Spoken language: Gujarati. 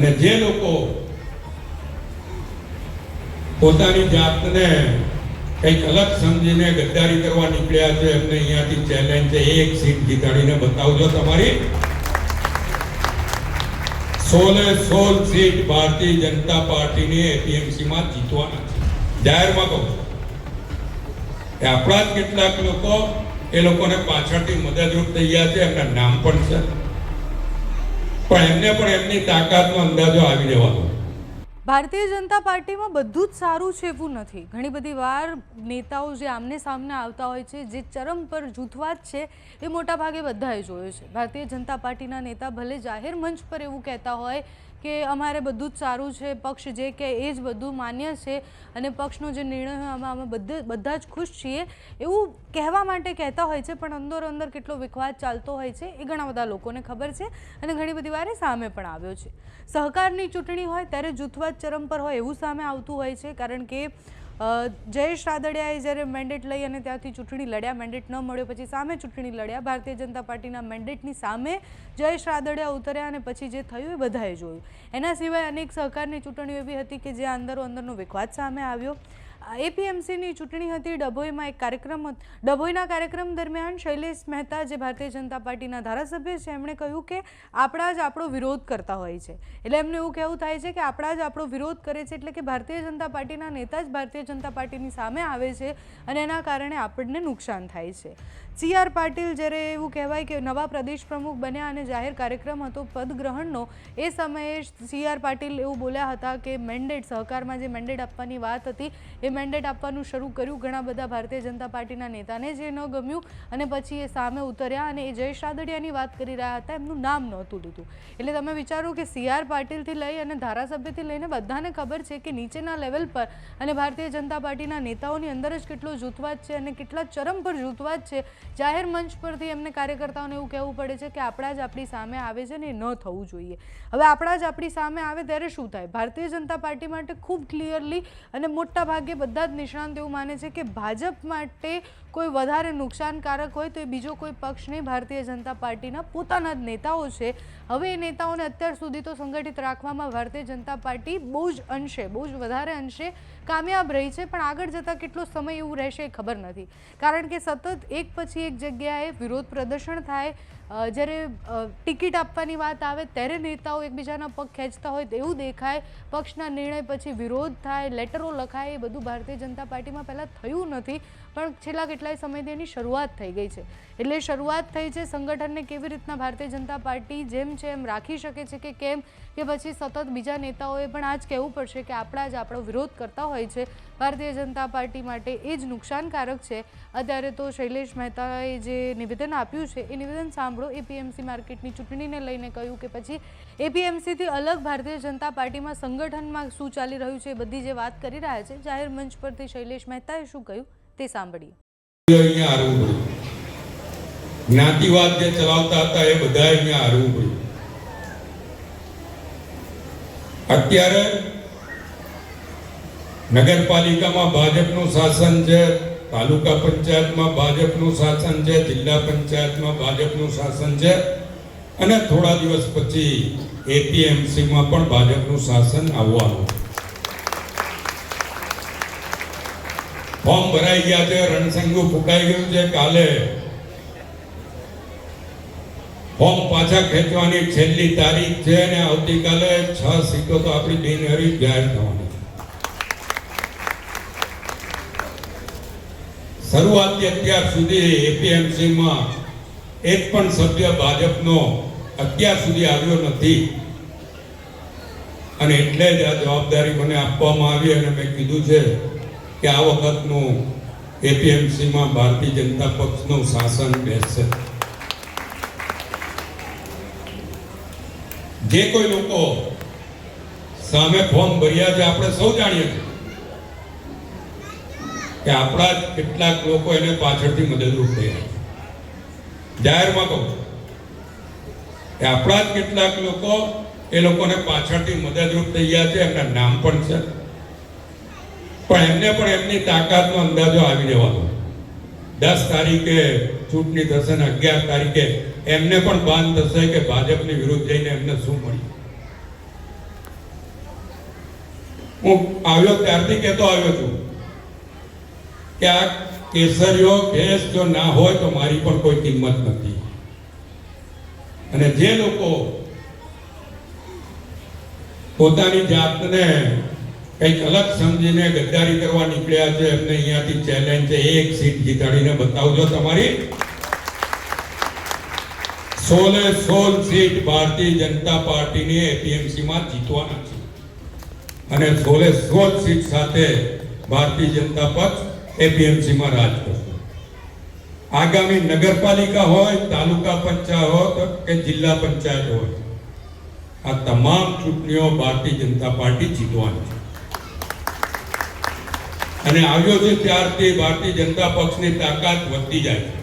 અને જે લોકો પોતાની જાતને કંઈક અલગ સમજીને ગદ્દારી કરવા નીકળ્યા છે, એમને અહીંયાથી ચેલેન્જ છે. એક સીટ જીતાડીને બતાવજો તમારી. સોલે સોળ સીટ ભારતીય જનતા પાર્ટીની એપીએમસીમાં જીતવાના છે. જાહેરમાં કહું. કે આપણા જ કેટલાક લોકો એ લોકોને પાછળથી મદદરૂપ થઈ ગયા છે. એમના નામ પણ છે. પણ એમને પણ એમની તાકાતનો અંદાજો આવી જવાનો. ભારતીય જનતા પાર્ટીમાં બધું જ સારું છે એવું નથી. ઘણી બધી વાર નેતાઓ જે આમને સામને આવતા હોય છે, જે ચરમ પર જૂથવાદ છે, એ મોટાભાગે બધાએ જોયો છે. ભારતીય જનતા પાર્ટીના નેતા ભલે જાહેર મંચ પર એવું કહેતા હોય કે અમારે બધું જ સારું છે, પક્ષ જે કે એ જ બધું માન્ય છે અને પક્ષનો જે નિર્ણય હોય, આમાં અમે બધે, બધા જ ખુશ છીએ. એવું કહેવા માટે કહેતા હોય છે, પણ અંદર અંદર કેટલો વિખવાદ ચાલતો હોય છે, એ ઘણા બધા લોકોને ખબર છે અને ઘણી બધી વાર સામે પણ આવ્યો છે. સહકારની ચૂંટણી હોય ત્યારે જૂથવાદ ચરમ પર હોય એવું સામે આવતું હોય છે, કારણ કે જયેશ રાદડિયાએ જ્યારે મેન્ડેટ લઈ અને ત્યાંથી ચૂંટણી લડ્યા મેન્ડેટ ન મળ્યો, પછી સામે ચૂંટણી લડ્યા, ભારતીય જનતા પાર્ટીના મેન્ડેટની સામે જયેશ રાદડિયા ઉતર્યા અને પછી જે થયું એ બધાએ જોયું. એના સિવાય અનેક સહકારની ચૂંટણીઓ એવી હતી કે જે અંદરો અંદરનો વિખવાદ સામે આવ્યો. એપીએમસીની ચૂંટણી હતી. ડભોઈમાં એક કાર્યક્રમ ડભોઈના કાર્યક્રમ દરમિયાન શૈલેષ મહેતા, જે ભારતીય જનતા પાર્ટીના ધારાસભ્ય છે, એમણે કહ્યું કે આપણા જ આપણો વિરોધ કરતા હોય છે. એટલે એમને એવું કહેવું થાય છે કે આપણા જ આપણો વિરોધ કરે છે એટલે કે ભારતીય જનતા પાર્ટીના નેતા જ ભારતીય જનતા પાર્ટીની સામે આવે છે અને એના કારણે આપણને નુકસાન થાય છે. સી આર પાટીલ જ્યારે એવું કહેવાય કે નવા પ્રદેશ પ્રમુખ બન્યા અને જાહેર કાર્યક્રમ હતો પદગ્રહણનો, એ સમયે સી આર પાટીલ એવું બોલ્યા હતા કે મેન્ડેટ સહકારમાં જે મેન્ડેટ આપવાની વાત હતી, એ મેન્ડેટ આપવાનું શરૂ કર્યું. ઘણા બધા ભારતીય જનતા પાર્ટીના નેતાને જે ન ગમ્યું અને પછી એ સામે ઉતર્યા અને એ જયેશ રાદડિયાની વાત કરી રહ્યા હતા. એમનું નામ નહોતું લીધું. એટલે તમે વિચારો કે સી આર પાટીલથી લઈ અને ધારાસભ્યથી લઈને બધાને ખબર છે કે નીચેના લેવલ પર અને ભારતીય જનતા પાર્ટીના નેતાઓની અંદર જ કેટલો જૂથવાદ છે અને કેટલા ચરમ પર જૂથવાદ છે. જાહેર મંચ પરથી એમને કાર્યકર્તાઓને એવું કહેવું પડે છે કે આપણા જ આપણી સામે આવે છે ને એ ન થવું જોઈએ. હવે આપણા જ આપણી સામે આવે ત્યારે શું થાય? ભારતીય જનતા પાર્ટી માટે ખૂબ ક્લિયરલી અને મોટા ભાગે બધા જ નિષ્ણાંત એવું માને છે કે ભાજપ માટે કોઈ વધારે નુકસાનકારક હોય તો એ બીજો કોઈ પક્ષ નહીં. ભારતીય જનતા પાર્ટીના પોતાના જ નેતાઓ છે. હવે એ નેતાઓને અત્યાર સુધી તો સંગઠિત રાખવામાં ભારતીય જનતા પાર્ટી બહુ જ અંશે, બહુ જ વધારે અંશે કામયાબ રહી છે, પણ આગળ જતાં કેટલો સમય એવું રહેશે એ ખબર નથી. કારણ કે સતત એક પછી એક જગ્યાએ વિરોધ પ્રદર્શન થાય જ્યારે ટિકિટ આપવાની વાત આવે ત્યારે નેતાઓ એકબીજાના પગ ખેંચતા હોય તેવું દેખાય, પક્ષના નિર્ણય પછી વિરોધ થાય, લેટરો લખાય, એ બધું ભારતીય જનતા પાર્ટીમાં પહેલાં થયું નથી. પણ છેલ્લા કેટલાય સમયથી એની શરૂઆત થઈ ગઈ છે. એટલે શરૂઆત થઈ છે સંગઠનને કેવી રીતના ભારતીય જનતા પાર્ટી જેમ છે એમ રાખી શકે છે કે કેમ? કે પછી સતત બીજા નેતાઓએ પણ આ જ કહેવું પડશે કે આપણા જ આપણો વિરોધ કરતા હોય છે. ભારતીય જનતા પાર્ટી માટે એ જ નુકસાનકારક છે. અત્યારે તો શૈલેષ મહેતાએ જે નિવેદન આપ્યું છે, એ નિવેદન સાંભળો. એપીએમસી માર્કેટની ચૂંટણીને લઈને કહ્યું કે પછી એપીએમસીથી અલગ ભારતીય જનતા પાર્ટીમાં સંગઠનમાં શું ચાલી રહ્યું છે બધી જે વાત કરી રહ્યા છે. જાહેર મંચ પરથી શૈલેષ મહેતાએ શું કહ્યું? તે સાંભળીએ જ્ઞાતિવાદ જે ચલાવતા હતા એ બધા અહીંયા હારવું પડ્યું. અત્યારે નગરપાલિકામાં ભાજપનું શાસન છે, તાલુકા પંચાયતમાં ભાજપનું શાસન છે, જિલ્લા પંચાયતમાં ભાજપનું શાસન છે, અને થોડા દિવસ પછી એપીએમસીમાં પણ ભાજપનું શાસન આવવાનું. છે. ફોર્મ ભરાઈ ગયા છે રણસંગુ ફૂંકાઈ ગયું છે કાલે ફોર્મ પાછા ખેંચવાની છેલ્લી તારીખ છે અને આવતીકાલે છ સીટો તો આપણી બિનહરીફ જાહેર થવાની. શરૂઆતથી અત્યાર સુધી એપીએમસીમાં એક પણ સભ્ય ભાજપનો અત્યાર સુધી આવ્યો નથી અને એટલે જ આ જવાબદારી મને આપવામાં આવી અને મેં કીધું છે કે આ વખતનું એપીએમસીમાં ભારતીય જનતા પક્ષનું શાસન બેસશે જે કોઈ લોકો સામે ફોર્મ ભર્યા છે, આપણે સૌ જાણીએ છીએ કે આપણા જ કેટલાક લોકો એને પાછળથી મદદરૂપ થયા છે. જાહેરમાં કહું કે આપણા જ કેટલાક લોકો એ લોકોને પાછળથી મદદરૂપ થઈ ગયા છે, એમના નામ પણ છે પણ એમને પણ એમની તાકાતનો અંદાજો આવી જવાનો દસ તારીખે ચૂંટણી થશે ને અગિયાર તારીખે એમને પણ ભાન થશે કે ભાજપની વિરુદ્ધ જઈને એમને શું મળ્યું? હું આવ્યો ત્યારથી કહેતો આવ્યો છું કે આ કેસરીઓ ગેસ જો ના હોય તો મારી પણ કોઈ કિંમત નથી. અને જે લોકો પોતાની જાતને કંઈક અલગ સમજીને ગદ્દારી કરવા નીકળ્યા છે, એમને અહીંયાથી ચેલેન્જ છે. એક સીટ જીતાડીને બતાવજો તમારી. સોલે સોળ સીટ ભારતીય જનતા પાર્ટીની એપીએમસી માં જીતવાના છે. અને સોલે સોળ સીટ સાથે ભારતીય જનતા પક્ષ એપીએમસી માં રાજ કરશે. આગામી નગરપાલિકા હોય, તાલુકા પંચાયત હોય કે જિલ્લા પંચાયત હોય, આ તમામ ચૂંટણીઓ ભારતીય જનતા પાર્ટી જીતવાની છે. અને આવ્યો છે ત્યારથી ભારતીય જનતા પક્ષની તાકાત વધતી જાય છે.